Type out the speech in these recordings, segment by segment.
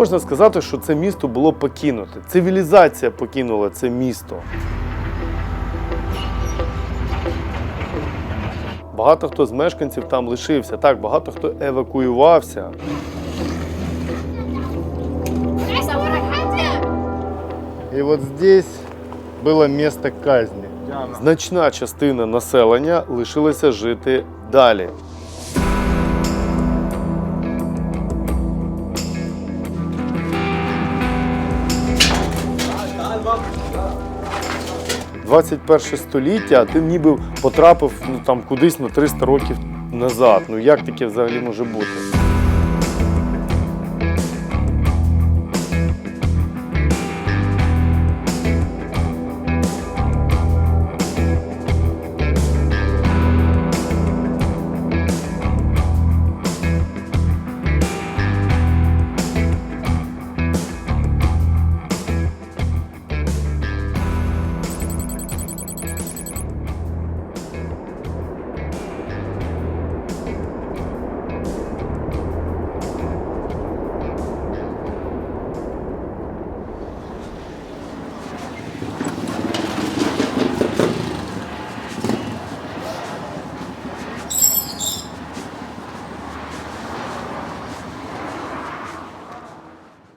можна сказати, що це місто було покинуте. Цивілізація покинула це місто. Багато хто з мешканців там лишився. Так, багато хто евакуювався. И вот здесь было место казни. Значна частина населення лишилася жити далі. «21 століття, а ти ніби потрапив ну, там, кудись на 300 років назад. Ну як таке взагалі може бути?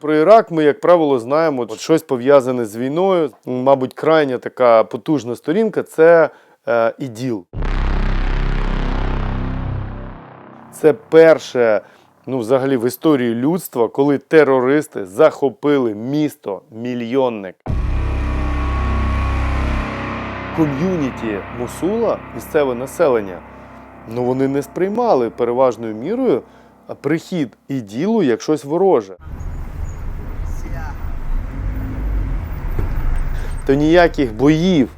Про Ірак ми, як правило, знаємо от щось пов'язане з війною. Мабуть, крайня така потужна сторінка це е, іділ. Це перше, ну, взагалі, в історії людства, коли терористи захопили місто мільйонник. Ком'юніті Мусула, місцеве населення, ну вони не сприймали переважною мірою прихід іділу як щось вороже. То ніяких боїв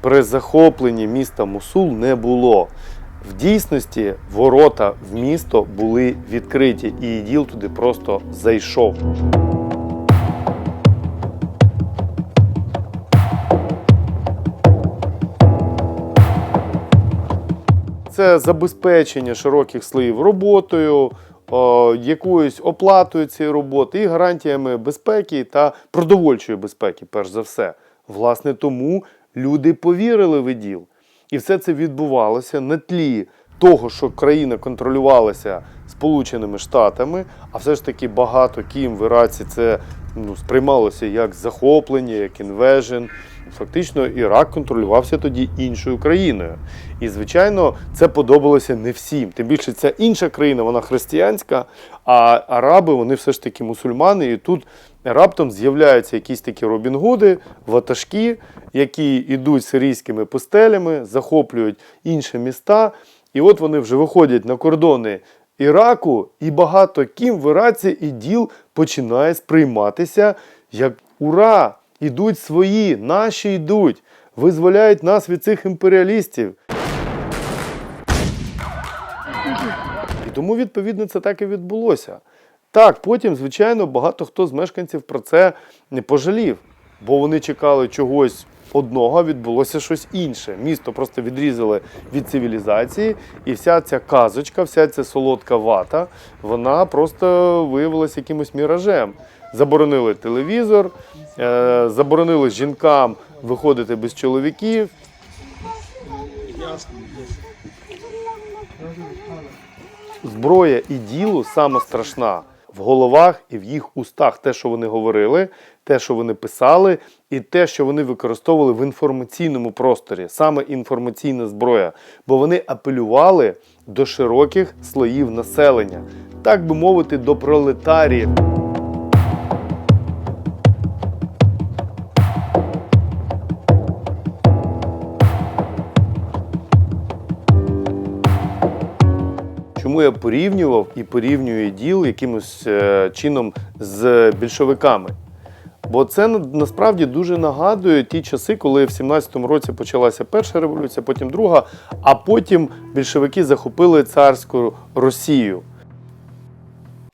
при захопленні міста Мусул не було. В дійсності ворота в місто були відкриті, і іділ туди просто зайшов. Це забезпечення широких слоїв роботою, о, якоюсь оплатою цієї роботи і гарантіями безпеки та продовольчої безпеки, перш за все. Власне, тому люди повірили в іділ. І все це відбувалося на тлі того, що країна контролювалася Сполученими Штатами, а все ж таки багато ким в Іраці це ну, сприймалося як захоплення, як інвежен. Фактично, Ірак контролювався тоді іншою країною. І, звичайно, це подобалося не всім. Тим більше ця інша країна, вона християнська, а араби вони все ж таки мусульмани. І тут раптом з'являються якісь такі робінгуди, ватажки, які йдуть сирійськими пустелями, захоплюють інші міста. І от вони вже виходять на кордони Іраку, і багато ким в Іраці і діл починає сприйматися як ура! Ідуть свої, наші йдуть, визволяють нас від цих імперіалістів. І тому, відповідно, це так і відбулося. Так, потім, звичайно, багато хто з мешканців про це не пожалів, бо вони чекали чогось одного, відбулося щось інше. Місто просто відрізали від цивілізації, і вся ця казочка, вся ця солодка вата, вона просто виявилася якимось міражем. Заборонили телевізор, е, заборонили жінкам виходити без чоловіків. Зброя і діло саме страшна в головах і в їх устах. Те, що вони говорили, те, що вони писали, і те, що вони використовували в інформаційному просторі, саме інформаційна зброя, бо вони апелювали до широких слоїв населення, так би мовити, до пролетаріїв. Чому я порівнював і порівнюю діл якимось е, чином з більшовиками? Бо це насправді дуже нагадує ті часи, коли в 17-му році почалася перша революція, потім друга, а потім більшовики захопили царську Росію.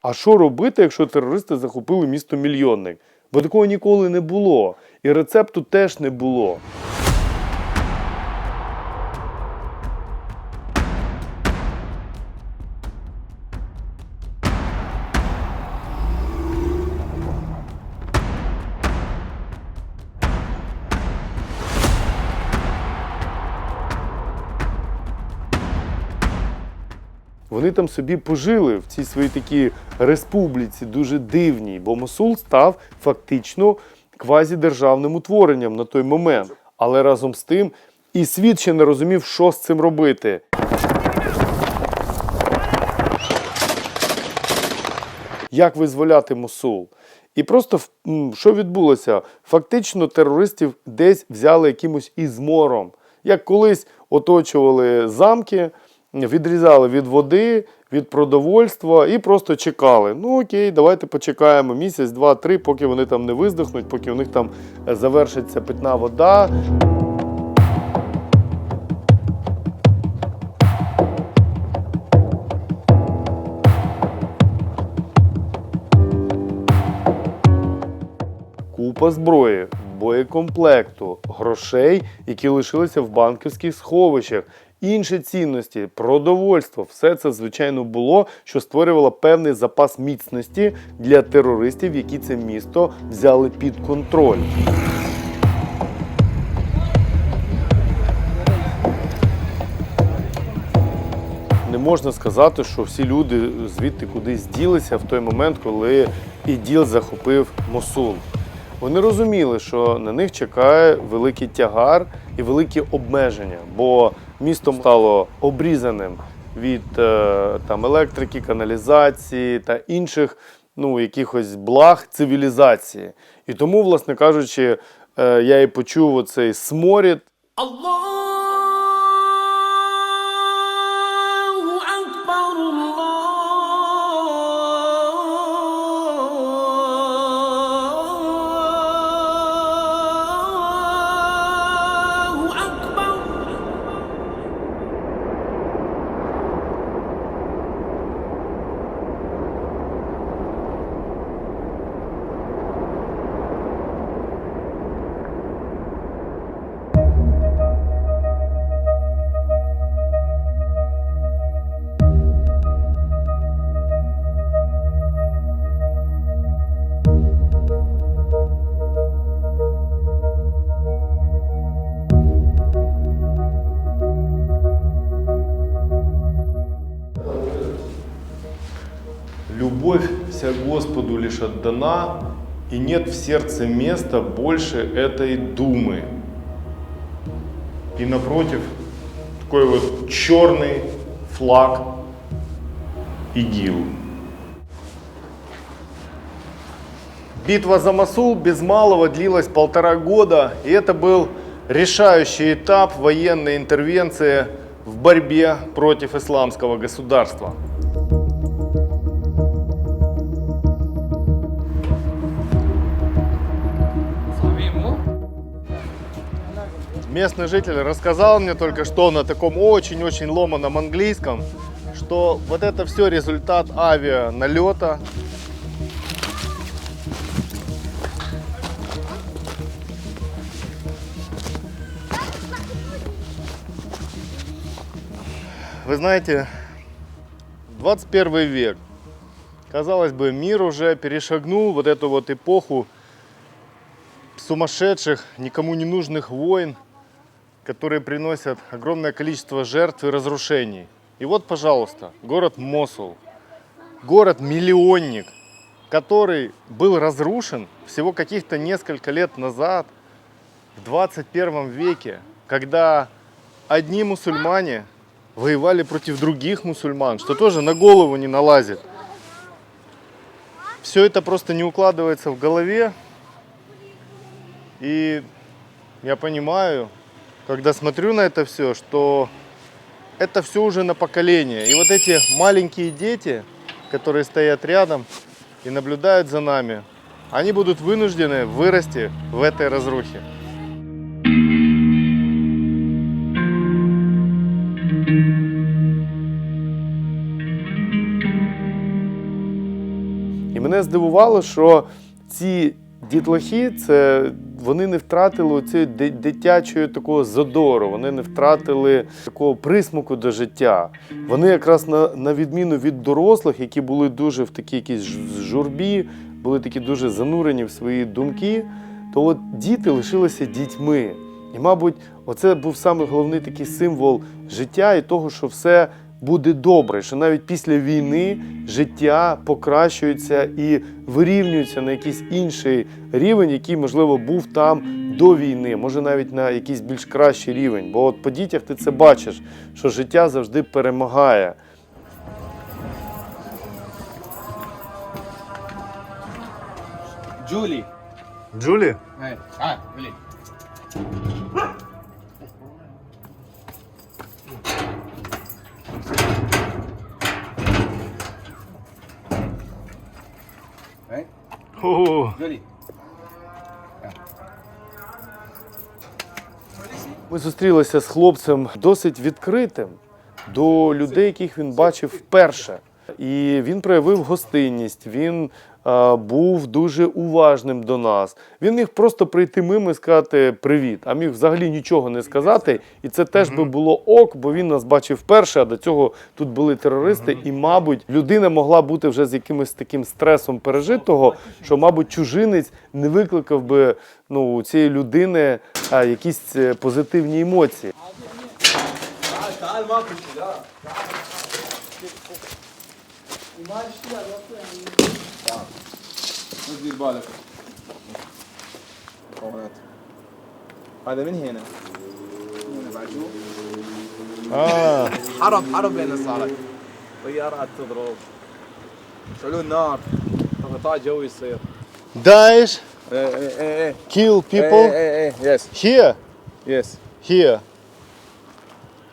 А що робити, якщо терористи захопили місто мільйонник? Бо такого ніколи не було. І рецепту теж не було. Вони там собі пожили в цій своїй такій республіці, дуже дивній, бо Мосул став фактично квазідержавним утворенням на той момент. Але разом з тим і світ ще не розумів, що з цим робити. Як визволяти Мосул? І просто що відбулося? Фактично терористів десь взяли якимось ізмором. Як колись оточували замки, відрізали від води, від продовольства і просто чекали. Ну окей, давайте почекаємо місяць, два, три, поки вони там не виздохнуть, поки у них там е, завершиться питна вода. купа зброї, боєкомплекту, грошей, які лишилися в банківських сховищах, інші цінності, продовольство все це звичайно було, що створювало певний запас міцності для терористів, які це місто взяли під контроль. Не можна сказати, що всі люди звідти кудись ділися в той момент, коли іділ захопив Мосул. Вони розуміли, що на них чекає великий тягар і великі обмеження, бо місто стало обрізаним від е, там, електрики, каналізації та інших ну, якихось благ цивілізації. І тому, власне кажучи, е, я і почув оцей сморід. Аллах! Любовь вся Господу лишь отдана, и нет в сердце места больше этой думы. И напротив, такой вот черный флаг ИГИЛ. Битва за Масул без малого длилась полтора года, и это был решающий этап военной интервенции в борьбе против исламского государства. Местный житель рассказал мне только что на таком очень-очень ломаном английском, что вот это все результат авианалета. Вы знаете, 21 век. Казалось бы, мир уже перешагнул вот эту вот эпоху сумасшедших, никому не нужных войн, которые приносят огромное количество жертв и разрушений. И вот, пожалуйста, город Мосул, город-миллионник, который был разрушен всего каких-то несколько лет назад, в 21 веке, когда одни мусульмане воевали против других мусульман, что тоже на голову не налазит. Все это просто не укладывается в голове, и я понимаю, когда смотрю на это все, что это все уже на поколение. И вот эти маленькие дети, которые стоят рядом и наблюдают за нами, они будут вынуждены вырасти в этой разрухе. І мене здивувало, що ці дітлахи, це вони не втратили цієї дитячої такого задору, вони не втратили такого присмаку до життя. Вони якраз на, на відміну від дорослих, які були дуже в такій якійсь журбі, були такі дуже занурені в свої думки, то от діти лишилися дітьми. І, мабуть, оце був саме головний такий символ життя і того, що все буде добре, що навіть після війни життя покращується і вирівнюється на якийсь інший рівень, який, можливо, був там до війни, може навіть на якийсь більш кращий рівень. Бо от по дітях ти це бачиш, що життя завжди перемагає. Джулі. Джулі? Е, а, Джулі. Oo. Ми зустрілися з хлопцем досить відкритим до людей, яких він бачив вперше. І він проявив гостинність. Він був дуже уважним до нас. Він міг просто прийти мимо і сказати привіт, а міг взагалі нічого не сказати. І це теж би було ок, бо він нас бачив вперше, а до цього тут були терористи. І, мабуть, людина могла бути вже з якимось таким стресом пережитого, що, мабуть, чужинець не викликав би ну, у цієї людини а, якісь е, позитивні емоції. بس دير بالك هونات. هذا من هنا هنا بعد شو а, حرب حرب بين صارت طيارات تضرب يشعلون نار غطاء جوي يصير Daesh ايه ايه ايه ايه kill ايه people ايه ايه يس here, يس here.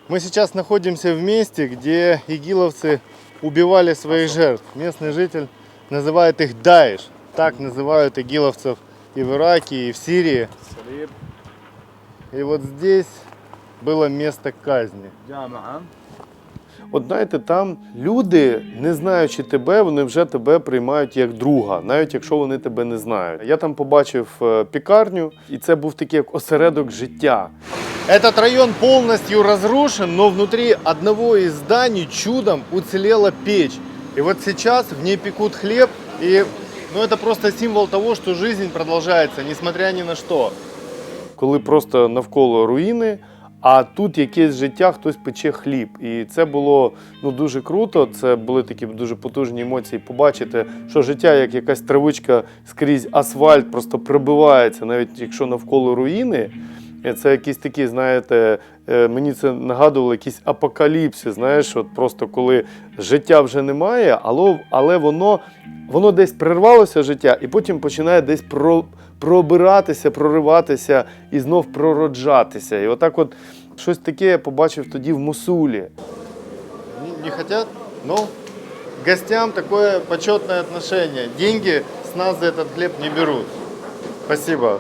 Мы сейчас находимся в месте, где игиловцы убивали своих жертв. Местный житель называет их Даиш. так называют игиловцев и в Ираке, и в Сирии. И вот здесь было место казни. От знаєте, там люди, не знаючи тебе, вони вже тебе приймають як друга, навіть якщо вони тебе не знають. Я там побачив е, пікарню, і це був такий як осередок життя. Этот район повністю розрушен, но внутрі одного из зданий чудом уцелела печь. І от зараз в ній пекут хліб і ну, это просто символ того, что жизнь продолжается, несмотря ни на что. коли просто навколо руїни, а тут якесь життя, хтось пече хліб. І це було ну дуже круто. Це були такі дуже потужні емоції. Побачити, що життя, як якась травичка скрізь асфальт, просто прибивається, навіть якщо навколо руїни. Це якісь такі, знаєте, е, мені це нагадувало якісь апокаліпси. Знаєш, от просто коли життя вже немає, але, але воно, воно десь прервалося життя, і потім починає десь про, пробиратися, прориватися і знов пророджатися. І отак, от щось таке я побачив тоді в Мусулі. Не, не хотят? Ну, гостям такое почетное отношение. Деньги с нас за этот хлеб не берут. Спасибо.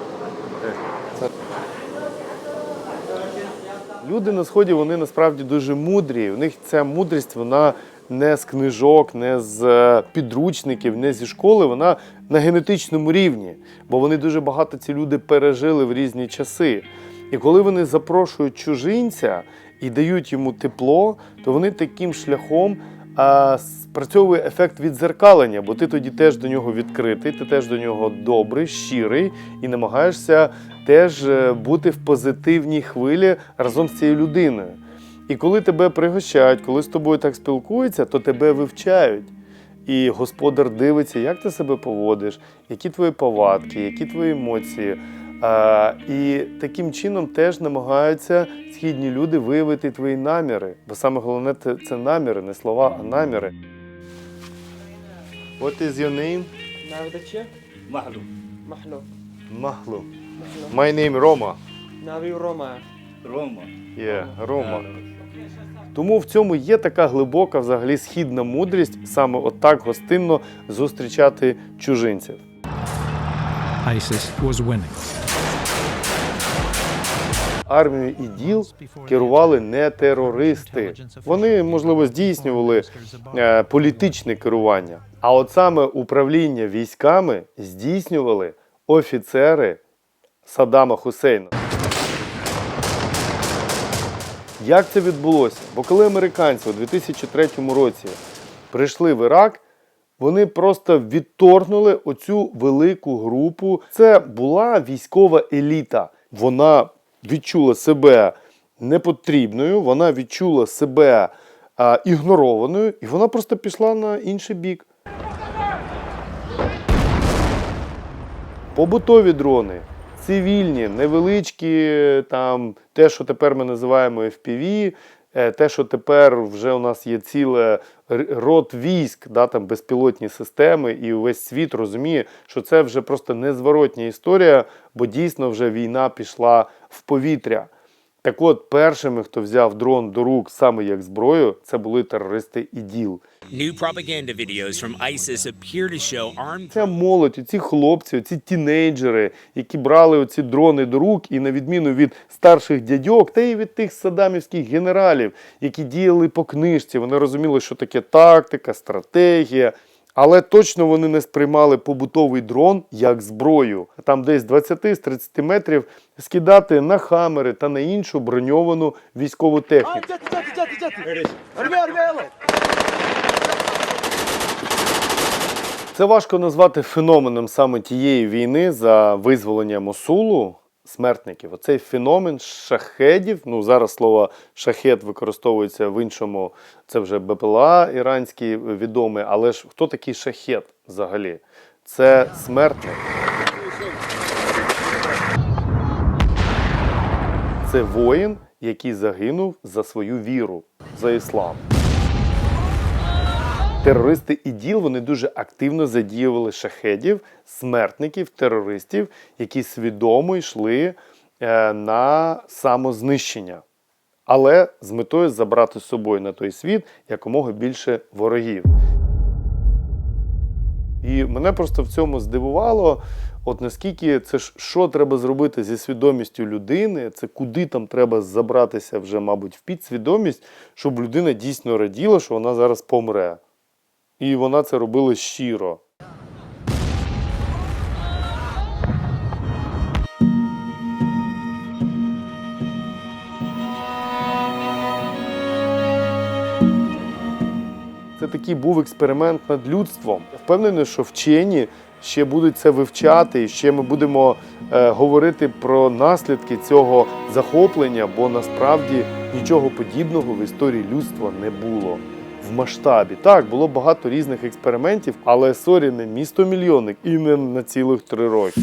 Люди на сході вони насправді дуже мудрі. У них ця мудрість вона не з книжок, не з е, підручників, не зі школи. Вона на генетичному рівні, бо вони дуже багато ці люди пережили в різні часи. І коли вони запрошують чужинця і дають йому тепло, то вони таким шляхом а, спрацьовує ефект відзеркалення, бо ти тоді теж до нього відкритий, ти теж до нього добрий, щирий і намагаєшся теж е, бути в позитивній хвилі разом з цією людиною. І коли тебе пригощають, коли з тобою так спілкуються, то тебе вивчають. І господар дивиться, як ти себе поводиш, які твої повадки, які твої емоції. І таким чином теж намагаються східні люди виявити твої наміри. Бо саме головне це наміри, не слова, а наміри. What is your name? Махлу. Махлу. Махлу. My name Roma. Навів Рома. Рома. Є, Рома. Тому в цьому є така глибока, взагалі, східна мудрість саме отак гостинно зустрічати чужинців. ISIS was winning. Армію іділ керували не терористи. Вони, можливо, здійснювали е, політичне керування. А от саме управління військами здійснювали офіцери Саддама Хусейна. Як це відбулося? Бо коли американці у 2003 році прийшли в Ірак, вони просто відторгнули оцю велику групу. Це була військова еліта. Вона відчула себе непотрібною, вона відчула себе ігнорованою, і вона просто пішла на інший бік. Побутові дрони, цивільні, невеличкі, там те, що тепер ми називаємо FPV, е, те, що тепер вже у нас є ціле р- род військ, да, там безпілотні системи, і увесь світ розуміє, що це вже просто незворотня історія, бо дійсно вже війна пішла в повітря. Так от, першими, хто взяв дрон до рук саме як зброю, це були терористи ІДІЛ. New propaganda videos from ISIS appear to show armed Ця молодь, ці хлопці, ці тінейджери, які брали оці дрони до рук, і на відміну від старших дядьок, та й від тих садамівських генералів, які діяли по книжці, вони розуміли, що таке тактика, стратегія. Але точно вони не сприймали побутовий дрон як зброю. Там десь з 20 з 30 метрів скидати на хамери та на іншу броньовану військову техніку. Це важко назвати феноменом саме тієї війни за визволення Мосулу смертників. Оцей феномен шахедів. Ну зараз слово шахет використовується в іншому. Це вже БПЛА іранський відомий. Але ж хто такий шахет взагалі? Це смертник. Це воїн, який загинув за свою віру, за іслам. Терористи ІДІЛ вони дуже активно задіювали шахедів, смертників, терористів, які свідомо йшли е, на самознищення, але з метою забрати з собою на той світ якомога більше ворогів. І мене просто в цьому здивувало, от наскільки це ж що треба зробити зі свідомістю людини, це куди там треба забратися вже, мабуть, в підсвідомість, щоб людина дійсно раділа, що вона зараз помре. І вона це робила щиро. Це такий був експеримент над людством. Впевнений, що вчені ще будуть це вивчати, і ще ми будемо е, говорити про наслідки цього захоплення, бо насправді нічого подібного в історії людства не було в масштабі. Так, було багато різних експериментів, але сорі, не місто мільйонник і не на цілих три роки.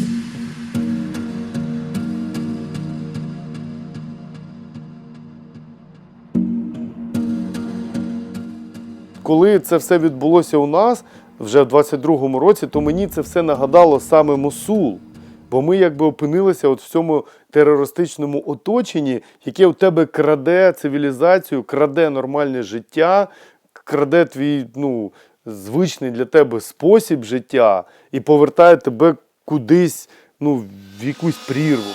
коли це все відбулося у нас вже в 22-му році, то мені це все нагадало саме Мосул. Бо ми якби опинилися от в цьому терористичному оточенні, яке у тебе краде цивілізацію, краде нормальне життя, краде твій ну, звичний для тебе спосіб життя і повертає тебе кудись ну, в якусь прірву.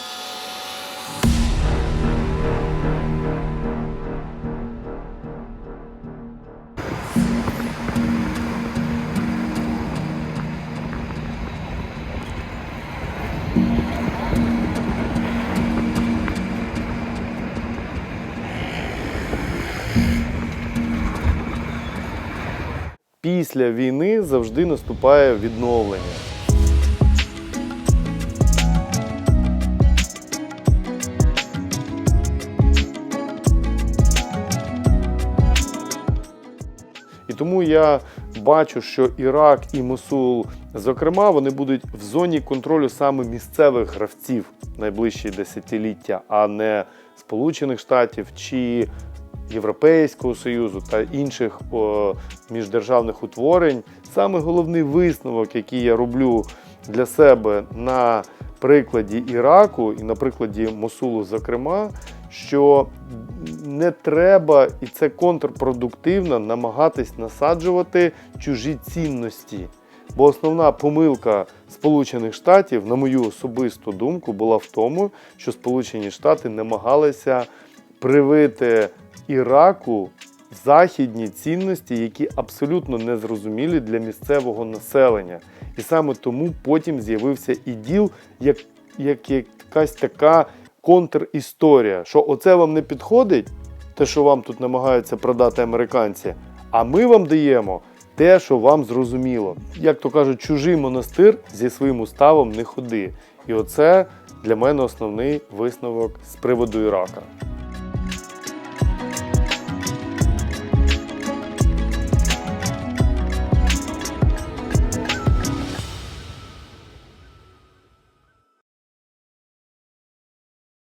Після війни завжди наступає відновлення. І тому я бачу, що Ірак і Мосул, зокрема, вони будуть в зоні контролю саме місцевих гравців найближчі десятиліття, а не Сполучених Штатів чи Європейського Союзу та інших міждержавних утворень. Саме головний висновок, який я роблю для себе на прикладі Іраку і на прикладі Мосулу, зокрема, що не треба, і це контрпродуктивно намагатись насаджувати чужі цінності. Бо основна помилка Сполучених Штатів, на мою особисту думку, була в тому, що Сполучені Штати намагалися привити Іраку західні цінності, які абсолютно незрозумілі для місцевого населення. І саме тому потім з'явився іділ як, як якась така контрісторія, що оце вам не підходить, те, що вам тут намагаються продати американці, а ми вам даємо те, що вам зрозуміло. Як то кажуть, чужий монастир зі своїм уставом не ходи. І оце для мене основний висновок з приводу Ірака.